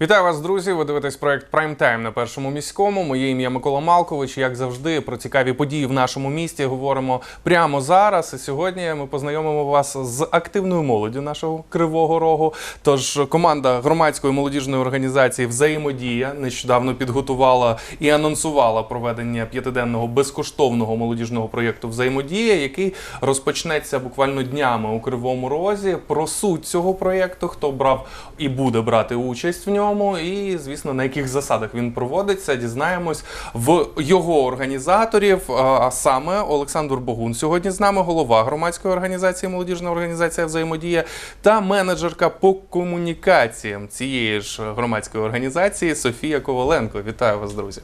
Вітаю вас, друзі! Ви дивитесь проект Прайм Тайм на першому міському. Моє ім'я Микола Малкович. Як завжди, про цікаві події в нашому місті говоримо прямо зараз. І сьогодні ми познайомимо вас з активною молоддю нашого кривого рогу. Тож команда громадської молодіжної організації Взаємодія нещодавно підготувала і анонсувала проведення п'ятиденного безкоштовного молодіжного проєкту Взаємодія, який розпочнеться буквально днями у Кривому Розі. Про суть цього проєкту, хто брав і буде брати участь в ньому, і звісно на яких засадах він проводиться, дізнаємось в його організаторів. А саме Олександр Богун сьогодні з нами, голова громадської організації, молодіжна організація взаємодія та менеджерка по комунікаціям цієї ж громадської організації Софія Коваленко. Вітаю вас, друзі.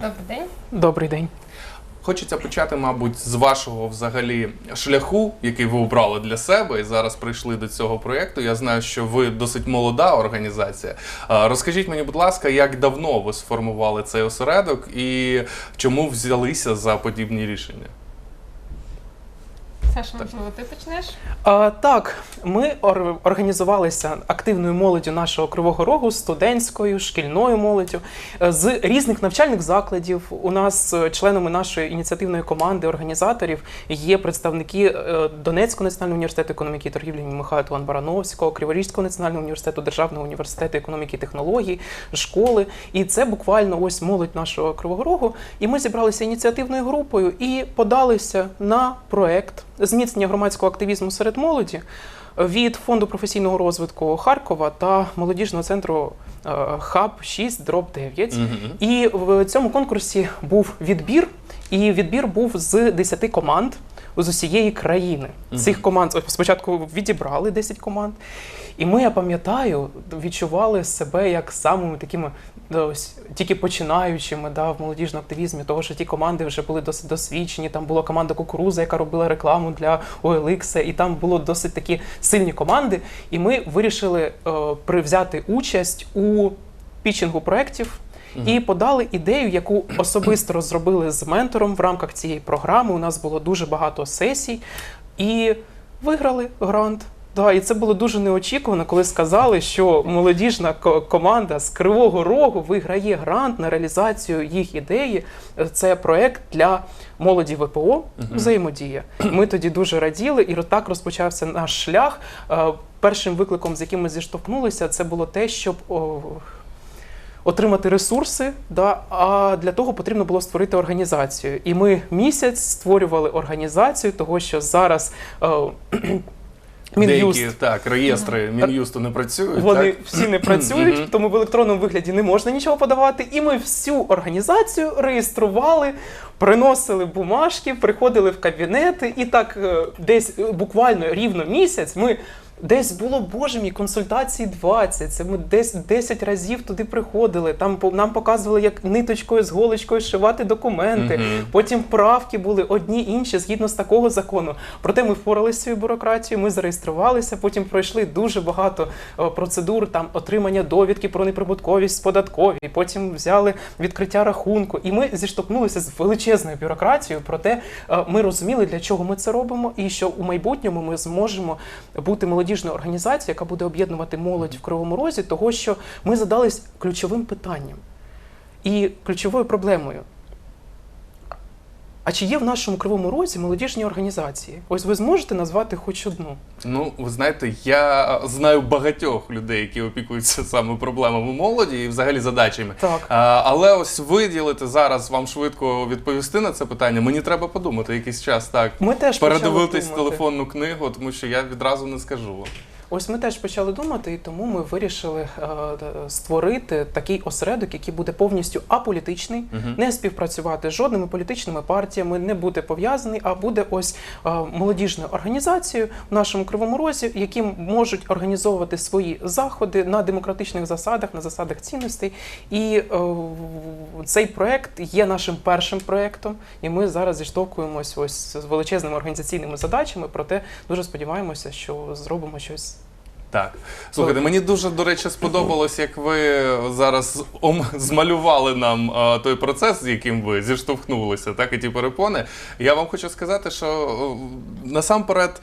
Добрий день. Добрий день. Хочеться почати, мабуть, з вашого взагалі шляху, який ви обрали для себе, і зараз прийшли до цього проєкту. Я знаю, що ви досить молода організація. Розкажіть мені, будь ласка, як давно ви сформували цей осередок і чому взялися за подібні рішення? Саша, можливо, ти почнеш? А, так, ми ор- організувалися активною молоддю нашого Кривого Рогу, студентською, шкільною молоддю е, з різних навчальних закладів. У нас е, членами нашої ініціативної команди організаторів є представники е, Донецького національного університету економіки і торгівлі Михайла Туан Барановського, Криворізького національного університету, Державного університету економіки і технологій, школи. І це буквально ось молодь нашого Кривого Рогу. І ми зібралися ініціативною групою і подалися на проект зміцнення громадського активізму серед молоді від фонду професійного розвитку Харкова та молодіжного центру е, Хаб 6 дроб 9. Мгм. І в цьому конкурсі був відбір, і відбір був з 10 команд з усієї країни. Цих команд спочатку відібрали 10 команд. І ми, я пам'ятаю, відчували себе як самими такими ось, тільки починаючими да, в молодіжному активізмі, того що ті команди вже були досить досвідчені. Там була команда Кукуруза, яка робила рекламу для OLX, і там було досить такі сильні команди. І ми вирішили е, привзяти участь у пічингу проєктів. І подали ідею, яку особисто розробили з ментором в рамках цієї програми. У нас було дуже багато сесій, і виграли грант. Да, і це було дуже неочікувано, коли сказали, що молодіжна команда з Кривого Рогу виграє грант на реалізацію їх ідеї. Це проект для молоді ВПО взаємодія. Ми тоді дуже раділи, і так розпочався наш шлях. Е, Першим викликом, з яким ми зіштовхнулися, це було те, щоб отримати ресурси. Да, а для того потрібно було створити організацію. І ми місяць створювали організацію, того що зараз. Мін'юст Деякі так, реєстри Мін'юсту не працюють. вони так? всі не працюють, тому в електронному вигляді не можна нічого подавати. І ми всю організацію реєстрували, приносили бумажки, приходили в кабінети, і так е, десь е, буквально рівно місяць ми. Десь було, боже мій, консультації 20, це ми десь 10 разів туди приходили. Там нам показували, як ниточкою з голочкою зшивати документи. Мгм. Потім правки були одні інші згідно з такого закону. Проте ми впоралися з цією біурократією, ми зареєструвалися, потім пройшли дуже багато е, процедур, там отримання довідки про неприбутковість податкові. Потім взяли відкриття рахунку. І ми зіштовхнулися з величезною бюрократією. Проте е, ми розуміли, для чого ми це робимо, і що у майбутньому ми зможемо бути молодіжною організацією, яка буде об'єднувати молодь в кривому розі, того що ми задались ключовим питанням і ключовою проблемою. А чи є в нашому кривому розі молодіжні організації? Ось ви зможете назвати хоч одну. Ну, ви знаєте, я знаю багатьох людей, які опікуються саме проблемами молоді і взагалі задачами. Так. А, але ось виділити зараз вам швидко відповісти на це питання. Мені треба подумати якийсь час так. Ми теж Передивитись телефонну книгу, тому що я відразу не скажу. Ось ми теж почали думати, і тому ми вирішили е, створити такий осередок, який буде повністю аполітичний, не співпрацювати з жодними політичними партіями, не буде пов'язаний, а буде ось е, молодіжною організацією в нашому кривому розі, які можуть організовувати свої заходи на демократичних засадах, на засадах цінностей. І е, цей проект є нашим першим проектом, і ми зараз зіштовхуємось ось з величезними організаційними задачами. Проте дуже сподіваємося, що зробимо щось. Так, слухайте, мені дуже до речі сподобалось, як ви зараз змалювали нам той процес, з яким ви зіштовхнулися, так і ті перепони. Я вам хочу сказати, що насамперед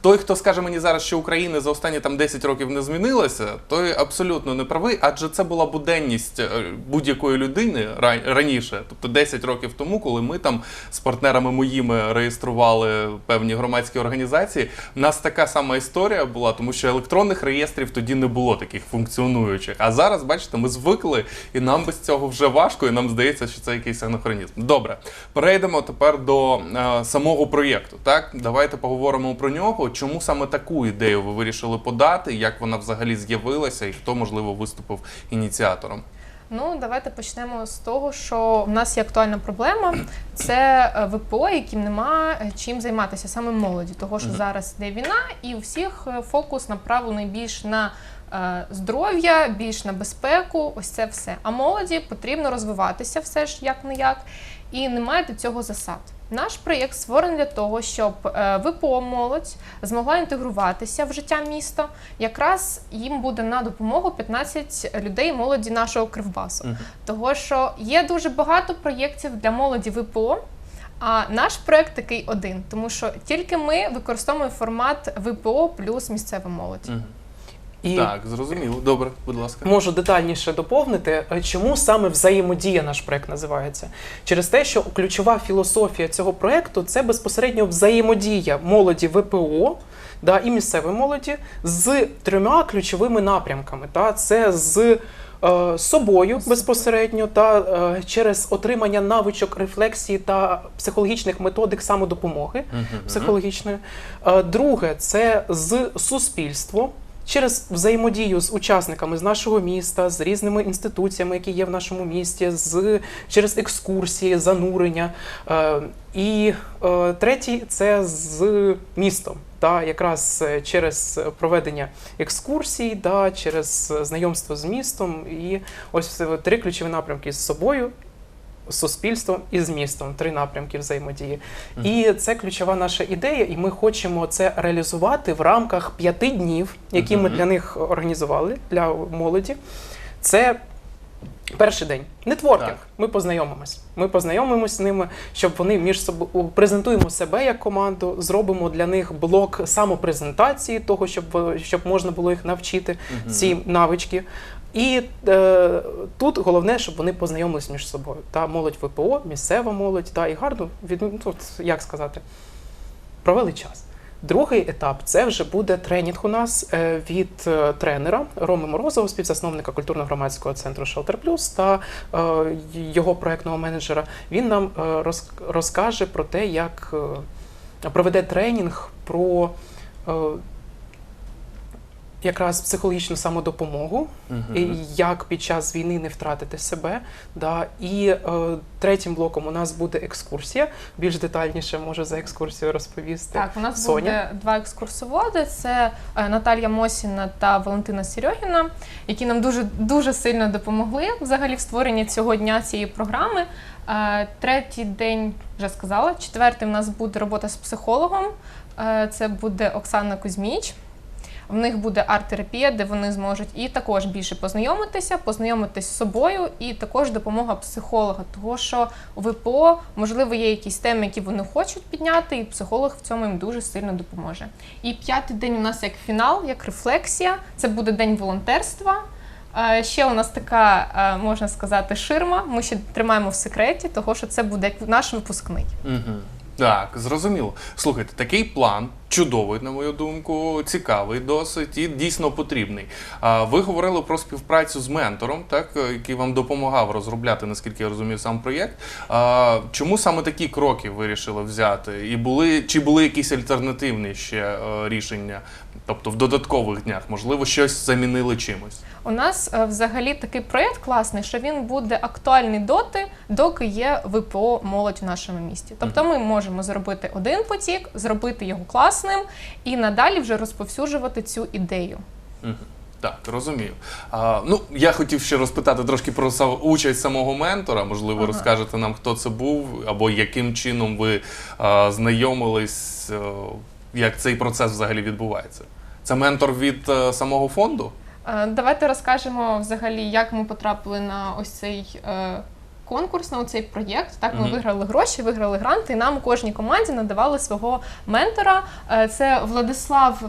той, хто скаже мені зараз, що Україна за останні там 10 років не змінилася, той абсолютно не правий, адже це була буденність е, будь-якої людини раніше, тобто 10 років тому, коли ми там з партнерами моїми реєстрували певні громадські організації. У нас така сама історія була, тому що електронних реєстрів тоді не було таких функціонуючих. А зараз, бачите, ми звикли, і нам без цього вже важко, і нам здається, що це якийсь анахронізм. Добре, перейдемо тепер до е, самого проєкту. Так, давайте поговоримо про нього. Чому саме таку ідею ви вирішили подати? Як вона взагалі з'явилася, і хто можливо виступив ініціатором? Ну, давайте почнемо з того, що в нас є актуальна проблема. Це е, ВПО, яким нема е, чим займатися саме молоді, того що зараз йде війна, і у всіх е, фокус направлений більш на здоров'я, більш на безпеку. Ось це все. А молоді потрібно розвиватися все ж як не як, і немає до цього засад. Наш проєкт створений для того, щоб е, ВПО молодь змогла інтегруватися в життя міста. Якраз їм буде на допомогу 15 людей молоді нашого Кривбасу. Мгм. Того, що є дуже багато проєктів для молоді ВПО. А наш проєкт такий один, тому що тільки ми використовуємо формат ВПО плюс місцева молодь. І Так, зрозуміло. Добре, будь ласка. Можу детальніше доповнити, е, чому саме взаємодія наш проект називається. Через те, що ключова філософія цього проекту це безпосередньо взаємодія молоді ВПО. Да, і місцевої молоді з трьома ключовими напрямками. Та це з е, собою безпосередньо, та е, через отримання навичок рефлексії та психологічних методик самодопомоги психологічної. Е, Друге, це з суспільством. Через взаємодію з учасниками з нашого міста, з різними інституціями, які є в нашому місті, з через екскурсії, занурення. Е, і е, третій це з містом. Та якраз е, через проведення екскурсій, да, через знайомство з містом, і ось е, три ключові напрямки з собою, суспільством і з містом. Три напрямки взаємодії. І це ключова наша ідея, і ми хочемо це реалізувати в рамках п'яти днів, які ми для них організували для молоді. Це перший день. Нетворкінг. Так. Ми познайомимось. Ми познайомимось з ними, щоб вони між собою презентуємо себе як команду, зробимо для них блок самопрезентації, того, щоб, щоб можна було їх навчити Мгм. ці навички. І е, тут головне, щоб вони познайомились між собою. Та молодь ВПО, місцева молодь, та і гарно від ну, тут, як сказати, провели час. Другий етап це вже буде тренінг у нас е, від е, тренера Роми Морозова, співзасновника культурно-громадського центру Shelter Plus та е, його проектного менеджера. Він нам роз- розкаже про те, як проведе тренінг про якраз психологічну самодопомогу, і як під час війни не втратити себе. Да. І е, третім блоком у нас буде екскурсія. Більш детальніше може за екскурсію розповісти. Так, у нас Соня? буде два екскурсоводи: це е, Наталія Мосіна та Валентина Серьогіна, які нам дуже дуже сильно допомогли взагалі в створенні цього дня цієї програми. Е, Третій день вже сказала. Четвертий у нас буде робота з психологом. Е, Це буде Оксана Кузьміч. В них буде арт-терапія, де вони зможуть і також більше познайомитися, познайомитись з собою, і також допомога психолога. Того, що у ВПО можливо є якісь теми, які вони хочуть підняти, і психолог в цьому їм дуже сильно допоможе. І п'ятий день у нас як фінал, як рефлексія. Це буде день волонтерства. Е, Ще у нас така, е, можна сказати, ширма. Ми ще тримаємо в секреті, того що це буде наш випускний. Мгм. Так, зрозуміло. Слухайте, такий план чудовий, на мою думку, цікавий досить і дійсно потрібний. А ви говорили про співпрацю з ментором, так який вам допомагав розробляти, наскільки я розумію, сам проєкт. А, чому саме такі кроки вирішили взяти? І були чи були якісь альтернативні ще е, рішення? Тобто в додаткових днях, можливо, щось замінили чимось. У нас е, взагалі такий проєкт класний, що він буде актуальний доти, доки є ВПО молодь в нашому місті. Тобто ми можемо зробити один потік, зробити його класним і надалі вже розповсюджувати цю ідею. Так, розумію. А, ну, я хотів ще розпитати трошки про участь самого ментора. Можливо, Ага. розкажете нам, хто це був, або яким чином ви а, знайомились, е, як цей процес взагалі відбувається. Це ментор від е, самого фонду? Е, Давайте розкажемо взагалі, як ми потрапили на ось цей е, конкурс на цей проєкт. Так, ми Мгм. виграли гроші, виграли гранти, і нам кожній команді надавали свого ментора. Е, Це Владислав.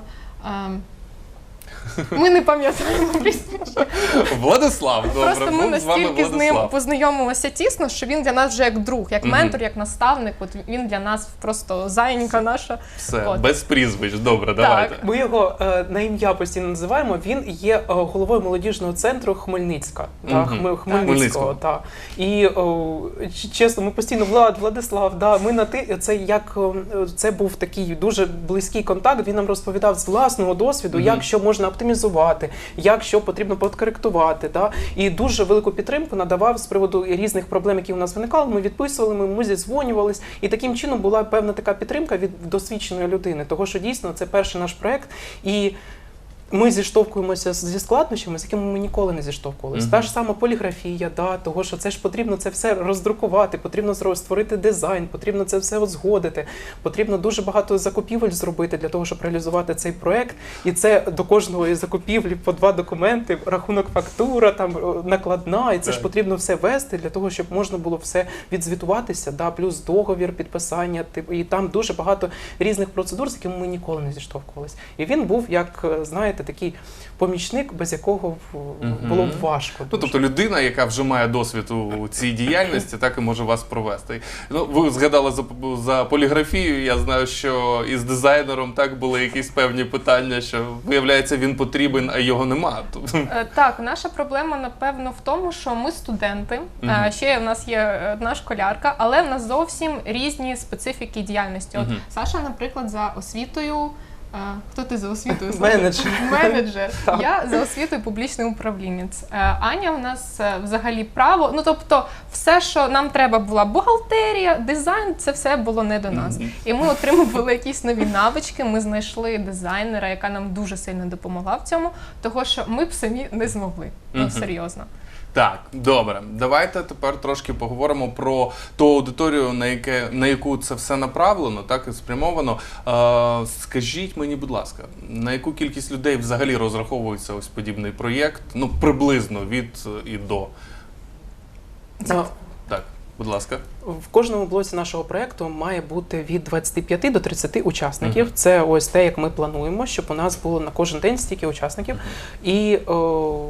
Ми не пам'ятаємо прізвище. Владислав, добре. Просто ми був з вами настільки з ним Владислав. познайомилися тісно, що він для нас вже як друг, як ментор, як наставник. От він для нас просто зайнька наша. Все, От. без прізвищ. Добре, давайте. Ми його е, на ім'я постійно називаємо. Він є е, головою молодіжного центру Хмельницька. Та, Мгм. Хмельницького. Хмельницького. Та. І о, ч- чесно, ми постійно Влад, Владислав, да, ми на ти. Це як е, це був такий дуже близький контакт. Він нам розповідав з власного досвіду, Мгм. як що можна оптимізувати, як що потрібно подкоректувати. Да? І дуже велику підтримку надавав з приводу різних проблем, які у нас виникали. Ми відписували, ми, ми зідзвонювались, і таким чином була певна така підтримка від досвідченої людини. Того, що дійсно це перший наш проект. І ми зіштовхуємося зі складнощами, з якими ми ніколи не зіштовхувалися. Мгм. Та ж сама поліграфія, да, того, що це ж потрібно це все роздрукувати, потрібно створити дизайн, потрібно це все узгодити, потрібно дуже багато закупівель зробити для того, щоб реалізувати цей проект. І це до кожної закупівлі по два документи, рахунок фактура, там накладна, і це ж потрібно все вести для того, щоб можна було все відзвітуватися, да, плюс договір, підписання. типу, І там дуже багато різних процедур, з якими ми ніколи не зіштовхувалися. І він був, як е, знаєте, такий помічник, без якого було б важко. Ну, тобто людина, яка вже має досвід у цій діяльності, так і може вас провести. Ну, ви згадали за, за поліграфію. Я знаю, що із дизайнером так були якісь певні питання, що виявляється, він потрібен, а його нема. Тобто, Е, Так, наша проблема напевно в тому, що ми студенти. Е, Ще в нас є одна школярка, але в нас зовсім різні специфіки діяльності. От Мгм. Саша, наприклад, за освітою. Е, Хто ти за освітою? Менеджер. Менеджер. Я за освітою публічний управлінець. Е, Аня в нас е, взагалі право. Ну тобто, все, що нам треба була бухгалтерія, дизайн, це все було не до нас. І ми отримували якісь нові навички. Ми знайшли дизайнера, яка нам дуже сильно допомогла в цьому, того що ми б самі не змогли. Ну серйозно. Так, добре. Давайте тепер трошки поговоримо про ту аудиторію, на, яке, на яку це все направлено, так і спрямовано. Е, скажіть мені, будь ласка, на яку кількість людей взагалі розраховується ось подібний проєкт? Ну, приблизно від е, і до. За- Так, будь ласка. В кожному блоці нашого проекту має бути від 25 до 30 учасників. Мгм. Це ось те, як ми плануємо, щоб у нас було на кожен день стільки учасників. І о,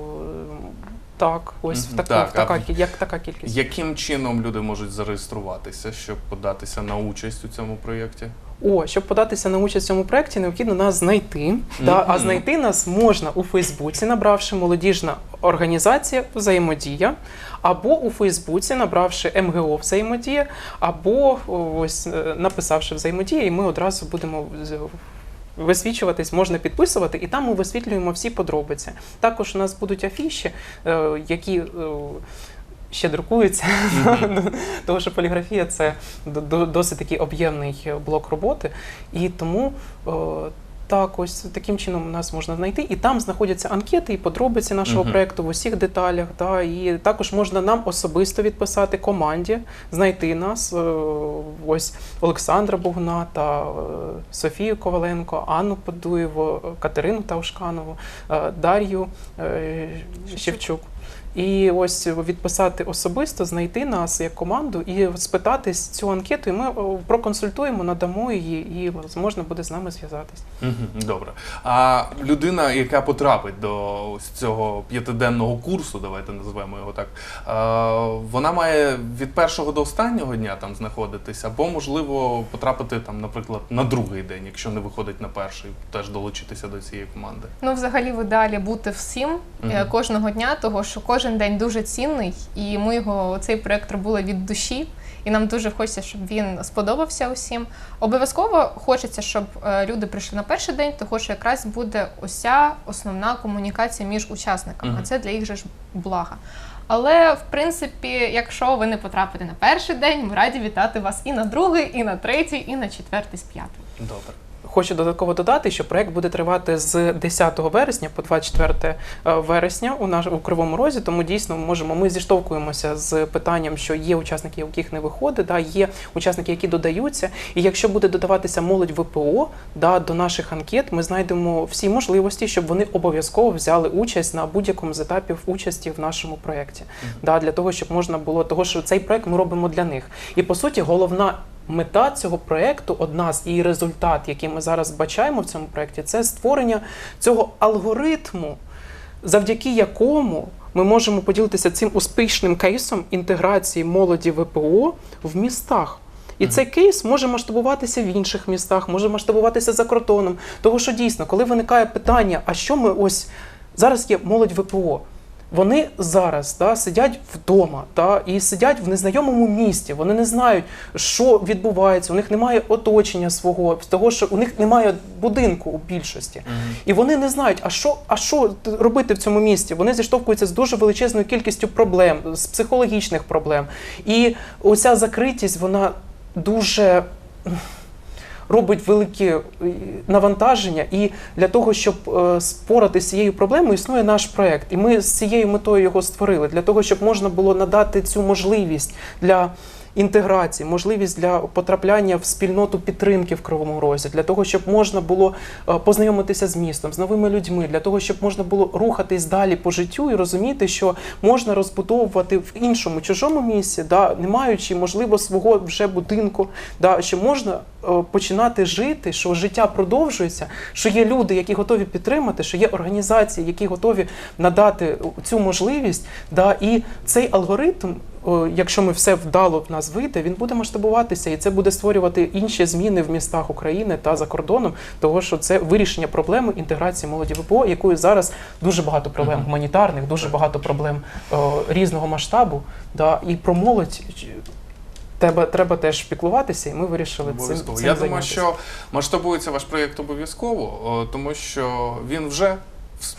так, ось в таку, Так, в така, а кі- як така кількість. Яким чином люди можуть зареєструватися, щоб податися на участь у цьому проєкті? О, щоб податися на участь в цьому проєкті, необхідно нас знайти. Да, а Мгм. знайти нас можна у Фейсбуці, набравши молодіжна організація взаємодія, або у Фейсбуці, набравши МГО взаємодія, або о, ось е, написавши взаємодія, і ми одразу будемо з- Висвічуватись можна підписувати, і там ми висвітлюємо всі подробиці. Також у нас будуть афіші, е, які е, ще друкуються, тому що поліграфія це до- до- досить такий об'ємний блок роботи. І тому е, так, ось таким чином нас можна знайти. І там знаходяться анкети і подробиці нашого Мгм. проекту в усіх деталях. Да, і також можна нам особисто відписати команді, знайти нас. е, Ось Олександра Богуна та е, Софію Коваленко, Анну Подуєву, Катерину Таушканову, е, Дар'ю Шевчук. І ось відписати особисто, знайти нас як команду і спитати цю анкету, і ми проконсультуємо, надамо її, і можна буде з нами зв'язатись. Добре. А людина, яка потрапить до ось цього п'ятиденного курсу, давайте назвемо його так, е, вона має від першого до останнього дня там знаходитися, або можливо потрапити там, наприклад, на другий день, якщо не виходить на перший, теж долучитися до цієї команди. Ну, взагалі, в ідеалі бути всім е, Мгм. кожного дня, того що кожен день дуже цінний, і ми його цей проект робили від душі. І нам дуже хочеться, щоб він сподобався усім. Обов'язково хочеться, щоб е, люди прийшли на перший день, того що якраз буде ося основна комунікація між учасниками. А це для їх же ж блага. Але в принципі, якщо ви не потрапите на перший день, ми раді вітати вас і на другий, і на третій, і на четвертий з п'ятим. Добре. Хочу додатково додати, що проект буде тривати з 10 вересня по 24 е, вересня у наш у Кривому Розі. Тому дійсно можемо. Ми зіштовхуємося з питанням, що є учасники, у яких не виходить, да, є учасники, які додаються. І якщо буде додаватися молодь ВПО, да, до наших анкет, ми знайдемо всі можливості, щоб вони обов'язково взяли участь на будь-якому з етапів участі в нашому проєкті. Да, для того, щоб можна було, того що цей проект ми робимо для них. І по суті, головна мета цього проекту, одна з і результат, який ми зараз бачаємо в цьому проекті, це створення цього алгоритму, завдяки якому ми можемо поділитися цим успішним кейсом інтеграції молоді ВПО в містах. І цей кейс може масштабуватися в інших містах, може масштабуватися за кордоном. Тому що дійсно, коли виникає питання, а що ми ось зараз є молодь ВПО. Вони зараз да, сидять вдома да, і сидять в незнайомому місті. Вони не знають, що відбувається. У них немає оточення свого, того, що у них немає будинку у більшості. І вони не знають, а що, а що робити в цьому місті. Вони зіштовхуються з дуже величезною кількістю проблем, з психологічних проблем. І оця закритість, вона дуже робить великі е, навантаження, і для того, щоб спорати споратися з цією проблемою, існує наш проект. І ми з цією метою його створили для того, щоб можна було надати цю можливість для. Інтеграції, можливість для потрапляння в спільноту підтримки в Кривому Розі, для того, щоб можна було е, познайомитися з містом, з новими людьми, для того, щоб можна було рухатись далі по життю і розуміти, що можна розбудовувати в іншому чужому місці, да, не маючи можливо свого вже будинку, да, що можна е, починати жити, що життя продовжується, що є люди, які готові підтримати, що є організації, які готові надати цю можливість. Да, і цей алгоритм, якщо ми все вдало в нас вийде, він буде масштабуватися, і це буде створювати інші зміни в містах України та за кордоном, того що це вирішення проблеми інтеграції молоді ВПО, якою зараз дуже багато проблем гуманітарних, дуже багато проблем о, різного масштабу. Да, і про молодь треба, треба теж піклуватися, і ми вирішили цим, цим Я думаю, що масштабується ваш проєкт обов'язково, тому що він вже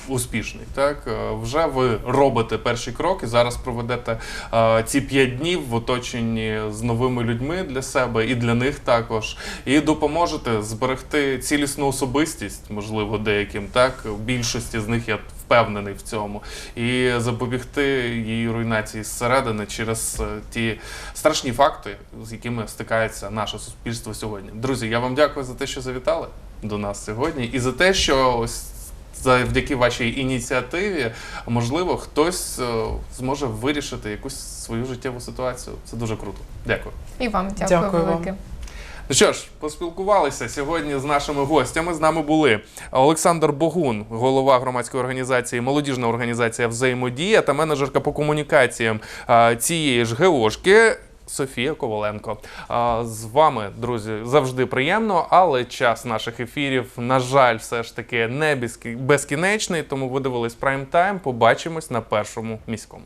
успішний. Так Е, вже ви робите перший крок і зараз проведете е, ці п'ять днів в оточенні з новими людьми для себе і для них також, і допоможете зберегти цілісну особистість, можливо, деяким, так більшості з них я впевнений в цььому, і запобігти її руйнації зсередини через е, ті страшні факти, з якими стикається наше суспільство сьогодні. Друзі, я вам дякую за те, що завітали до нас сьогодні, і за те, що ось. Завдяки вашій ініціативі, можливо, хтось е, зможе вирішити якусь свою життєву ситуацію. Це дуже круто. Дякую. І вам дякую, Дякую вам. велике. Ну що ж, поспілкувалися сьогодні з нашими гостями. З нами були Олександр Богун, голова громадської організації, молодіжна організація Взаємодія та менеджерка по комунікаціям цієї ж ГОшки. Софія Коваленко. З вами, друзі, завжди приємно, але час наших ефірів, на жаль, все ж таки не безкі- безкінечний. Тому ви дивились прайм тайм. Побачимось на першому міському.